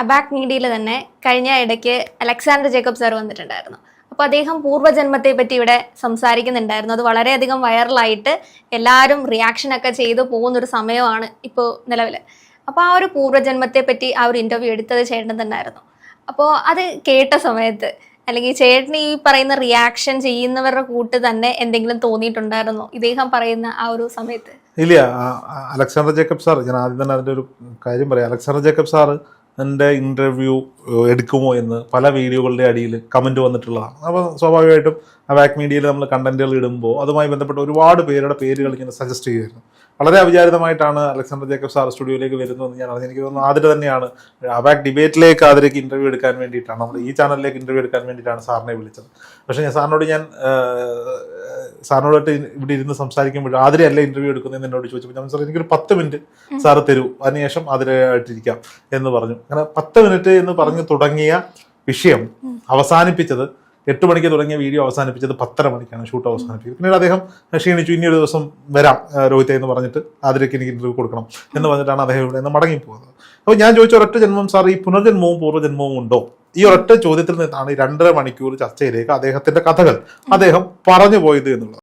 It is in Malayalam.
അബാക് മീഡിയയിൽ തന്നെ കഴിഞ്ഞ ഇടയ്ക്ക് അലക്സാണ്ടർ ജേക്കബ് സാർ വന്നിട്ടുണ്ടായിരുന്നു. അപ്പോൾ അദ്ദേഹം പൂർവജന്മത്തെ പറ്റി ഇവിടെ സംസാരിക്കുന്നുണ്ടായിരുന്നു. അത് വളരെയധികം വൈറലായിട്ട് എല്ലാവരും റിയാക്ഷൻ ഒക്കെ ചെയ്തു പോകുന്നൊരു സമയമാണ് ഇപ്പോൾ നിലവിൽ അപ്പോൾ ആ ഒരു പൂർവജന്മത്തെ പറ്റി ആ ഒരു ഇന്റർവ്യൂ എടുത്തത് ചേട്ടൻ തന്നെയായിരുന്നു അപ്പോൾ അത് കേട്ട സമയത്ത് അല്ലെങ്കിൽ ചേട്ടന് ഈ പറയുന്ന റിയാക്ഷൻ ചെയ്യുന്നവരുടെ കൂട്ട് തന്നെ എന്തെങ്കിലും തോന്നിയിട്ടുണ്ടായിരുന്നോ? ഇദ്ദേഹം പറയുന്ന ആ ഒരു സമയത്ത്. ഇല്ല അലക്സാണ്ടർ ജേക്കബ് സാർ ഞാൻ ആദ്യം തന്നെ അതിന്റെ ഒരു കാര്യം പറയാം. അലക്സാണ്ടർ ജേക്കബ് സാറ് എന്റെ ഇന്റർവ്യൂ എടുക്കുമോ എന്ന് പല വീഡിയോകളുടെ അടിയിൽ കമന്റ് വന്നിട്ടുള്ളതാണ്. അപ്പോൾ സ്വാഭാവികമായിട്ടും ആ ബാക്ക് മീഡിയയിൽ നമ്മൾ കണ്ടന്റുകൾ ഇടുമ്പോൾ അതുമായി ബന്ധപ്പെട്ട് ഒരുപാട് പേരുടെ പേരുകൾ ഇങ്ങനെ സജസ്റ്റ് ചെയ്യുമായിരുന്നു. വളരെ അവിചാരിതമായിട്ടാണ് അലക്സാണ്ടർ ജേക്കബ് സാർ സ്റ്റുഡിയോയിലേക്ക് വരുന്നതെന്ന് ഞാൻ അറിഞ്ഞു എനിക്ക് തോന്നുന്നു ആദ്യം തന്നെയാണ് അബാക് ഡിബേറ്റിലേക്ക് ആതിരയ്ക്ക് ഇന്റർവ്യൂ എടുക്കാൻ വേണ്ടിയിട്ടാണ്. നമ്മൾ ഈ ചാനലിലേക്ക് ഇന്റർവ്യൂ എടുക്കാൻ വേണ്ടിയിട്ടാണ് സാറിനെ വിളിച്ചത്. പക്ഷേ ഞാൻ സാറിനോട് ഞാൻ സാറിനോടായിട്ട് ഇവിടെ ഇരുന്ന് സംസാരിക്കുമ്പോൾ ആതിരയല്ല ഇന്റർവ്യൂ എടുക്കുന്നതെന്ന് എന്നോട് ചോദിച്ചപ്പോൾ ഞാൻ സാർ എനിക്കൊരു പത്ത് മിനിറ്റ് സാറ് തരൂ. അതിനുശേഷം ആതിരയായിട്ടിരിക്കാം. എന്ന് പറഞ്ഞു. അങ്ങനെ പത്ത് മിനിറ്റ് എന്ന് പറഞ്ഞു തുടങ്ങിയ വിഷയം അവസാനിപ്പിച്ചത് എട്ട് മണിക്ക് തുടങ്ങിയ വീഡിയോ അവസാനിപ്പിച്ചത് പത്തര മണിക്കാണ് ഷൂട്ട് അവസാനിപ്പിച്ചത്. പിന്നീട് അദ്ദേഹം ക്ഷീണിച്ചു. ഇനി ഒരു ദിവസം വരാം രോഹിത രോഹിത്തെ എന്ന് പറഞ്ഞിട്ട് ആതിരയ്ക്ക് എനിക്ക് ഇന്റർവ്യൂ കൊടുക്കണം എന്ന് പറഞ്ഞിട്ടാണ് അദ്ദേഹം ഇവിടെ നിന്ന് മടങ്ങി പോകുന്നത്. അപ്പോൾ ഞാൻ ചോദിച്ച ഒരൊറ്റ ജന്മം സാർ ഈ പുനർജന്മവും പൂർവജന്മവും ഉണ്ടോ? ഈ ഒരൊറ്റ ചോദ്യത്തിൽ നിന്നാണ് ഈ രണ്ടര മണിക്കൂർ ചർച്ചയിലേക്ക് അദ്ദേഹത്തിന്റെ കഥകൾ അദ്ദേഹം പറഞ്ഞു പോയത് എന്നുള്ളത്.